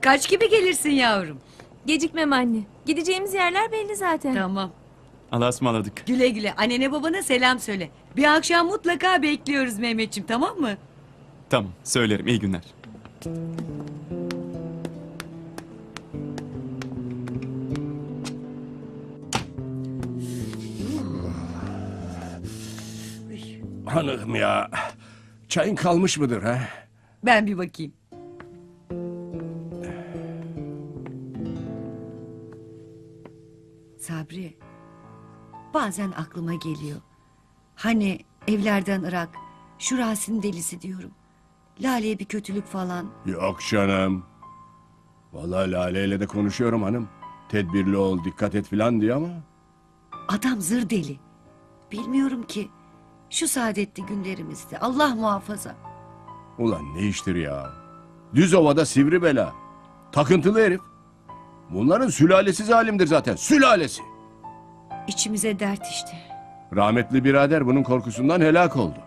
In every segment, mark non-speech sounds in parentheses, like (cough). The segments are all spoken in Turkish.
Kaç gibi gelirsin yavrum? Gecikmem anne. Gideceğimiz yerler belli zaten. Tamam. Allah'a ısmarladık. Güle güle. Annene babana selam söyle. Bir akşam mutlaka bekliyoruz Mehmetçim tamam mı? Tamam söylerim iyi günler. Hanım ya. Çayın kalmış mıdır ha? Ben bir bakayım. Sabri, bazen aklıma geliyor. Hani evlerden Irak, şu Rasim delisi diyorum. Lale'ye bir kötülük falan. Yok canım. Vallahi Lale ile de konuşuyorum hanım. Tedbirli ol, dikkat et filan diyor ama. Adam zır deli. Bilmiyorum ki. Şu saadetli günlerimizde Allah muhafaza. Ulan ne iştir ya? Düz ovada sivri bela. Takıntılı herif. Bunların sülalesi zalimdir zaten. Sülalesi. İçimize dert işte. Rahmetli birader bunun korkusundan helak oldu.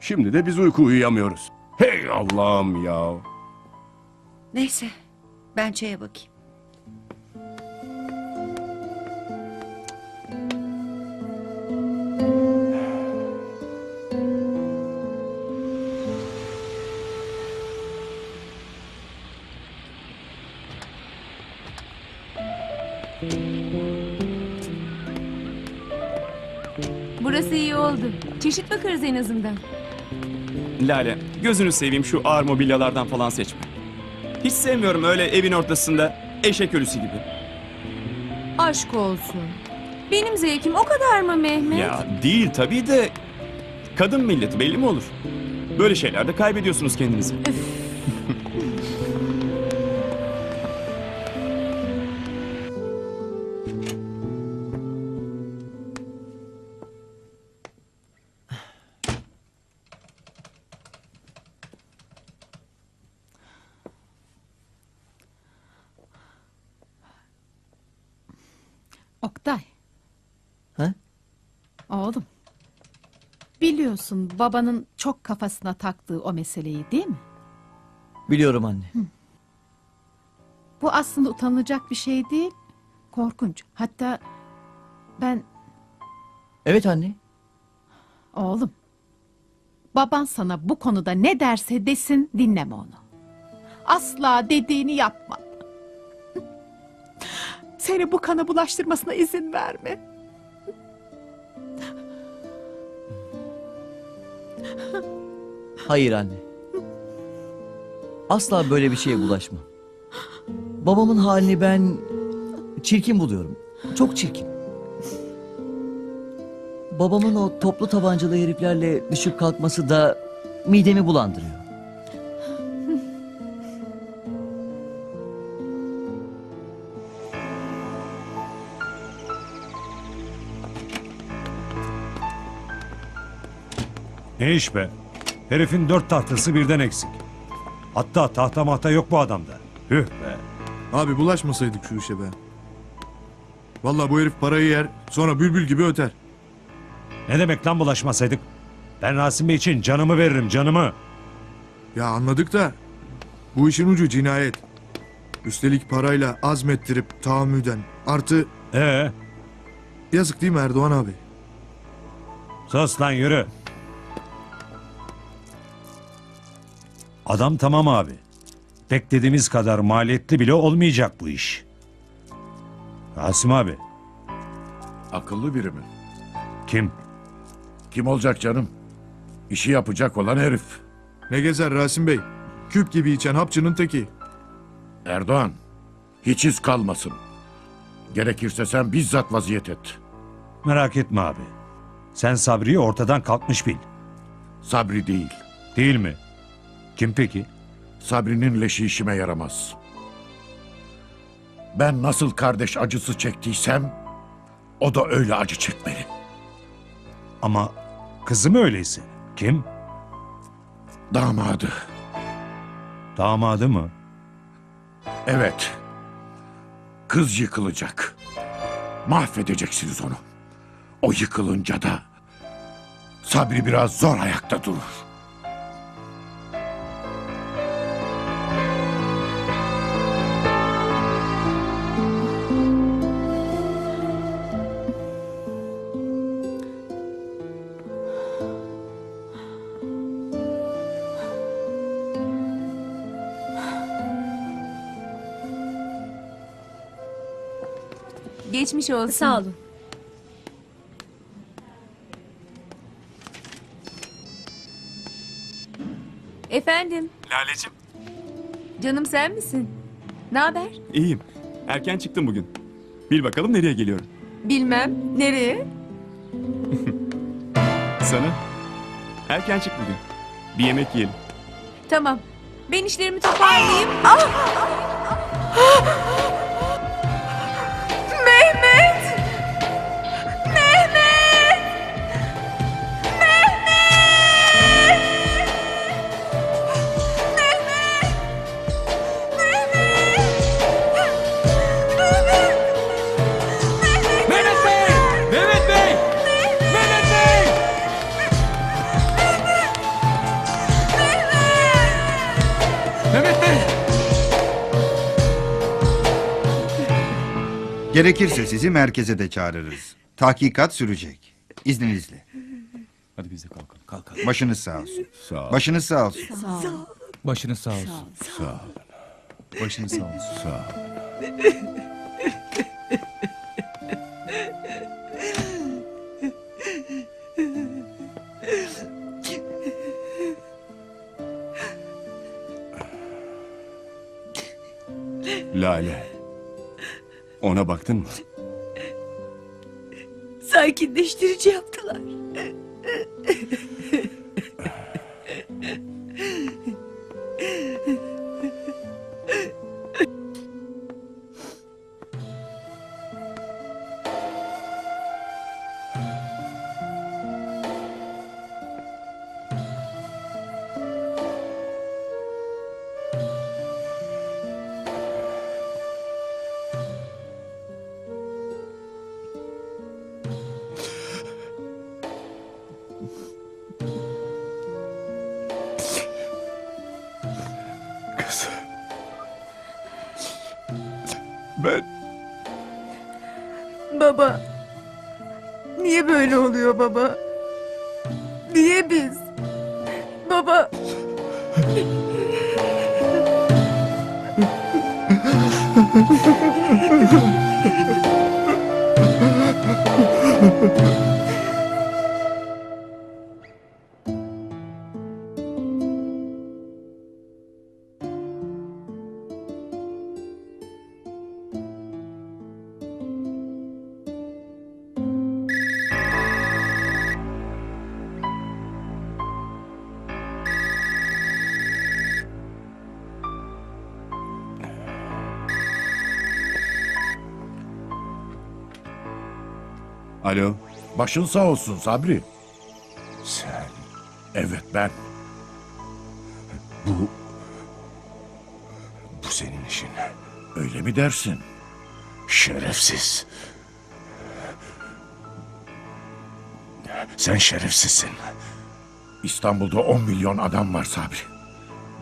Şimdi de biz uyku uyuyamıyoruz. Hey Allah'ım ya. Neyse ben çaya bakayım. Çeşit bakarız en azından. Lale gözünü seveyim şu ağır mobilyalardan falan seçme. Hiç sevmiyorum öyle evin ortasında eşek ölüsü gibi. Aşk olsun. Benim zevkim o kadar mı Mehmet? Ya değil tabii de kadın milleti belli mi olur? Böyle şeylerde kaybediyorsunuz kendinizi. Oktay. Biliyorsun babanın çok kafasına taktığı o meseleyi değil mi? Biliyorum anne. Bu aslında utanılacak bir şey değil. Korkunç. Hatta ben Evet anne. oğlum. Baban sana bu konuda ne derse desin dinleme onu. Asla dediğini yapma. Seni bu kana bulaştırmasına izin verme. Hayır anne. Asla böyle bir şeye bulaşma. Babamın halini ben çirkin buluyorum. Çok çirkin. Babamın o toplu tabancalı heriflerle düşüp kalkması da midemi bulandırıyor. Ne iş be? Herifin dört tahtası birden eksik. Hatta tahta mahta yok bu adamda. Hüh be. Abi bulaşmasaydık şu işe be. Vallahi bu herif parayı yer sonra bülbül gibi öter. Ne demek lan bulaşmasaydık? Ben Rasim Bey için canımı veririm canımı. Ya anladık da bu işin ucu cinayet. Üstelik parayla azmettirip tahammüden artı Ee, yazık değil mi Erdoğan abi? sus lan yürü. Adam tamam abi. Beklediğimiz kadar maliyetli bile olmayacak bu iş. Rasim abi. Akıllı biri mi? Kim? Kim olacak canım? İşi yapacak olan herif. Ne gezer Rasim Bey? Küp gibi içen hapçının teki. Erdoğan. Hiç iz kalmasın. Gerekirse sen bizzat vaziyet et. Merak etme abi. Sen Sabri'yi ortadan kalkmış bil. Sabri değil. Değil mi? Kim peki? Sabri'nin leşi işime yaramaz. Ben nasıl kardeş acısı çektiysem o da öyle acı çekmeli. Ama kızı mı öyleyse? Kim? Damadı. Damadı mı? Evet. Kız yıkılacak. Mahvedeceksiniz onu. O yıkılınca da Sabri biraz zor ayakta durur. Geçmiş olsun. Sağ olun. Efendim, Laleciğim. canım sen misin? Ne haber? İyiyim. Erken çıktım bugün. Bil bakalım nereye geliyorum. Bilmem. Nereye? (laughs) Sana. Erken çık bugün. Bir yemek yiyelim. Tamam. Ben işlerimi toparlayayım. Ah! Gerekirse sizi merkeze de çağırırız. Tahkikat sürecek. İzninizle. Hadi biz de kalkalım. Kalkalım. Başınız sağ olsun. Sağ ol. Başınız sağ olsun. Başınız sağ olsun. Sağ ol. Başınız sağ olsun. Sağ ol. Lale. Ona baktın mı? Sakinleştirici yaptılar. Baba. Niye böyle oluyor baba? Niye biz? Baba. (laughs) Alo. Başın sağ olsun Sabri. Sen Evet ben. bu bu senin işin. Öyle mi dersin? Şerefsiz. Sen şerefsizsin. İstanbul'da 10 milyon adam var Sabri.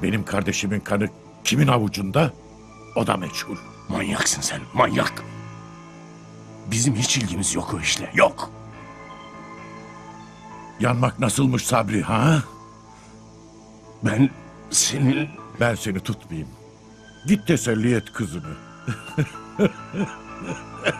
Benim kardeşimin kanı kimin avucunda? O da meçhul. Manyaksın sen, manyak. Bizim hiç ilgimiz yok o işle, yok. Yanmak nasılmış Sabri ha? Ben senin... Ben seni tutmayayım. Git teselli et kızını. (laughs)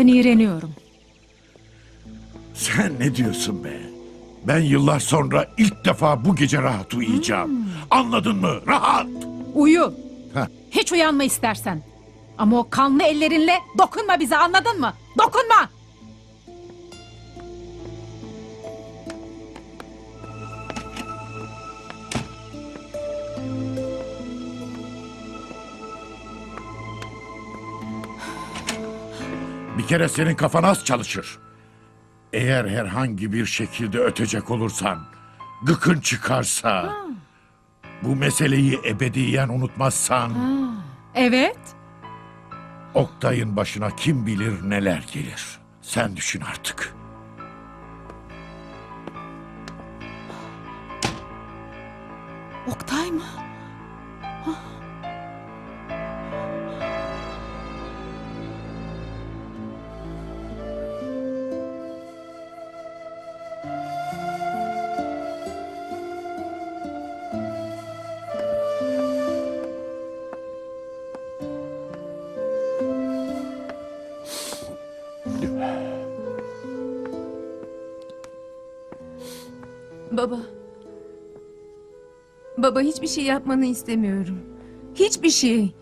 Senden iğreniyorum. Sen ne diyorsun be? Ben yıllar sonra ilk defa bu gece rahat uyuyacağım. Anladın mı? Rahat. Uyu. Heh. Hiç uyanma istersen. Ama o kanlı ellerinle dokunma bize anladın mı? Dokunma. Kere senin kafan az çalışır. Eğer herhangi bir şekilde ötecek olursan, gıkın çıkarsa... Bu meseleyi ebediyen unutmazsan Evet. Oktay'ın başına kim bilir neler gelir. Sen düşün artık. Oktay mı? Baba. Baba hiçbir şey yapmanı istemiyorum. Hiçbir şey.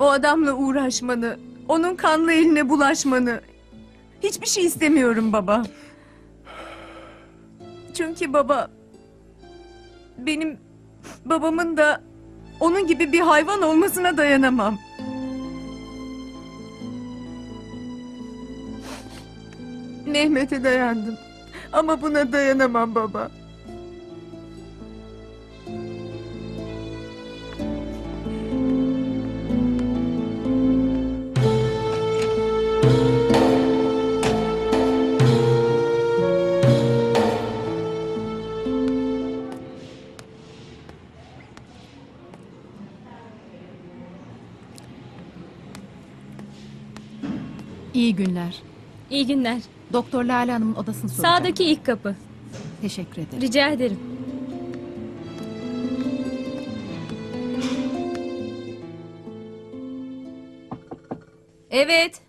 O adamla uğraşmanı, onun kanlı eline bulaşmanı. Hiçbir şey istemiyorum baba. Çünkü baba benim babamın da onun gibi bir hayvan olmasına dayanamam. Mehmet'e dayandım. Ama buna dayanamam baba. İyi günler. İyi günler. Doktor Lale Hanım'ın odasını soracağım. Sağdaki ilk kapı. Teşekkür ederim. Rica ederim. Evet.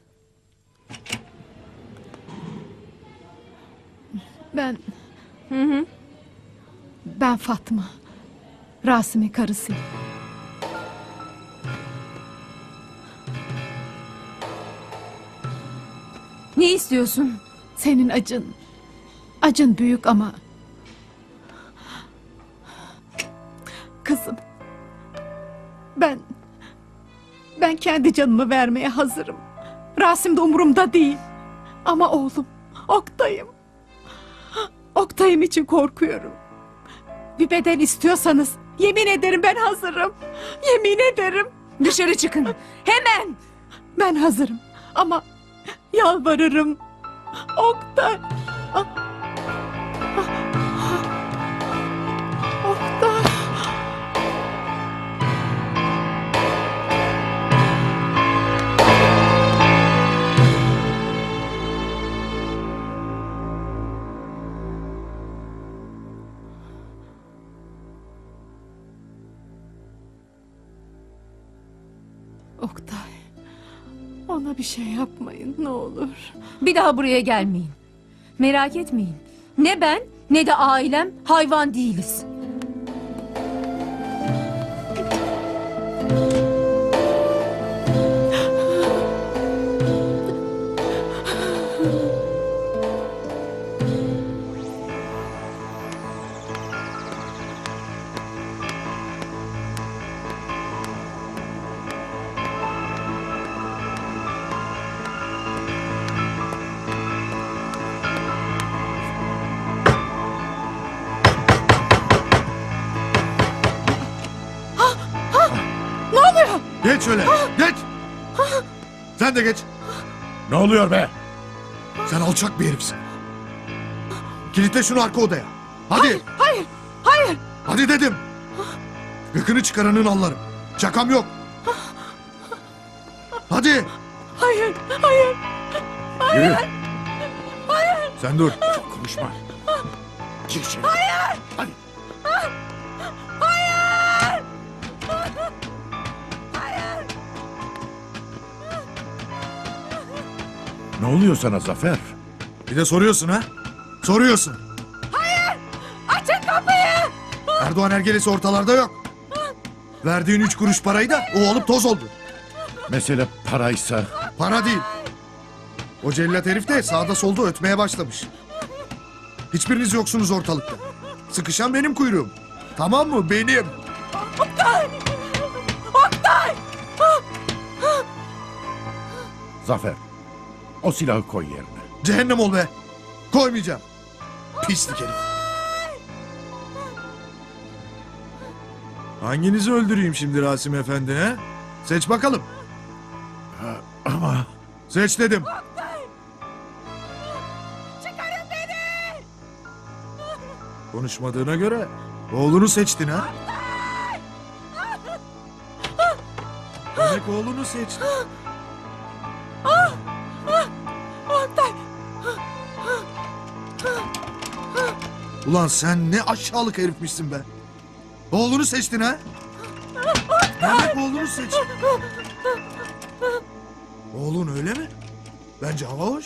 Ben... Hı hı. Ben Fatma. Rasim'in karısıyım. Ne istiyorsun? Senin acın... Acın büyük ama... Kızım... Ben... Ben kendi canımı vermeye hazırım. Rasim de umurumda değil. Ama oğlum, Oktay'ım. Oktay'ım için korkuyorum. Bir beden istiyorsanız yemin ederim ben hazırım. Yemin ederim. Dışarı çıkın. Hemen. Ben hazırım ama yalvarırım. Oktay. Bir şey yapmayın ne olur. Bir daha buraya gelmeyin. Merak etmeyin. Ne ben ne de ailem hayvan değiliz. Sen de geç. Ne oluyor be? Sen alçak bir herifsin. Kilitle şunu arka odaya. Hadi. Hayır, hayır. Hadi dedim. Gıkını çıkaranın allarım. Şakam yok. Hadi. Hayır, hayır. Yürü. Sen dur. Çok konuşma. Çık içeri. Hayır. Hadi. Ne oluyor sana Zafer? Bir de soruyorsun ha? Soruyorsun. Açın kapıyı. Erdoğan ergelesi ortalarda yok. Verdiğin üç kuruş parayı da o alıp toz oldu. Mesele paraysa Para değil. O cellat herif de sağda solda ötmeye başlamış. Hiçbiriniz yoksunuz ortalıkta. Sıkışan benim kuyruğum. Tamam mı? Benim. Zafer. O silahı koy yerine. Cehennem ol be. Koymayacağım. Pislik herif. Hanginizi öldüreyim şimdi Rasim Efendi he? Seç bakalım. Ama Seç dedim. Çıkarın beni! Konuşmadığına göre oğlunu seçtin ha? Demek oğlunu seçtin. Ulan sen ne aşağılık herifmişsin be. Oğlunu seçtin ha? Demek oğlunu seçtin. Oğlun öyle mi? Bence hava hoş.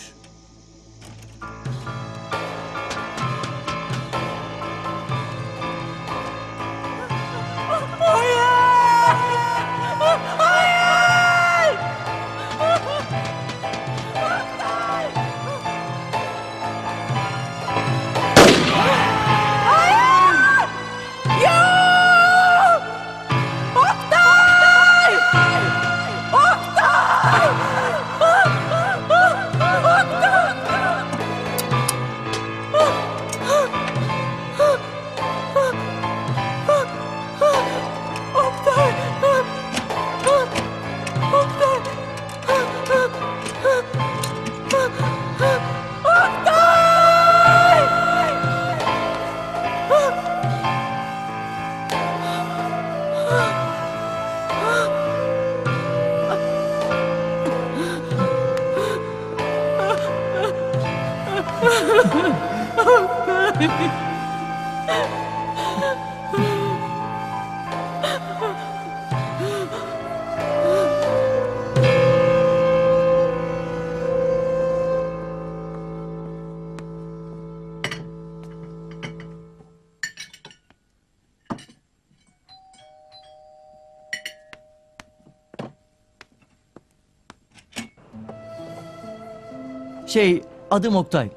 Şey, adım Oktay.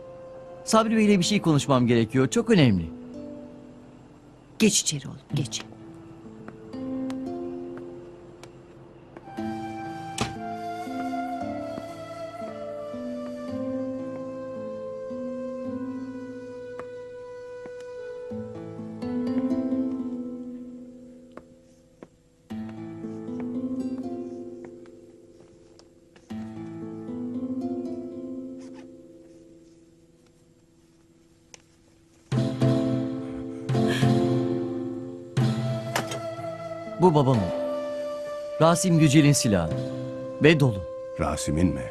Sabri Bey'le bir şey konuşmam gerekiyor. Çok önemli. Geç içeri oğlum geç. Bu babamın. Rasim Yücel'in silahı. Ve dolu. Rasim'in mi?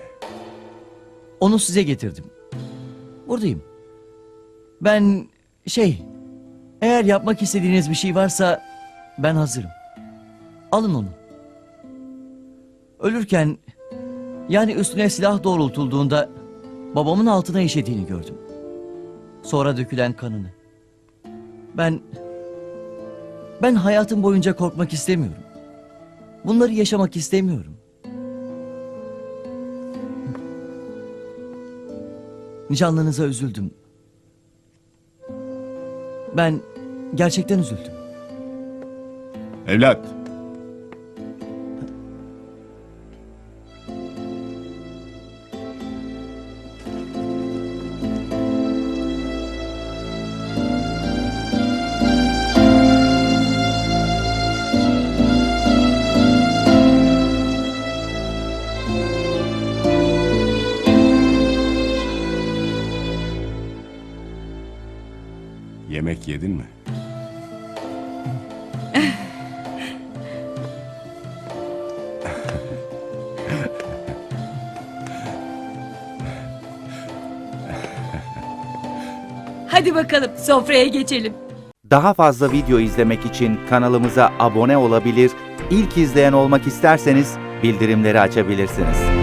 Onu size getirdim. Buradayım. Ben şey, eğer yapmak istediğiniz bir şey varsa ben hazırım. Alın onu. Ölürken yani üstüne silah doğrultulduğunda babamın altına işediğini gördüm. Sonra dökülen kanını. Ben ben hayatım boyunca korkmak istemiyorum. Bunları yaşamak istemiyorum. Nişanlınıza üzüldüm. Ben gerçekten üzüldüm. Evlat. Yemek yedin mi? Hadi bakalım sofraya geçelim. Daha fazla video izlemek için kanalımıza abone olabilir, ilk izleyen olmak isterseniz bildirimleri açabilirsiniz.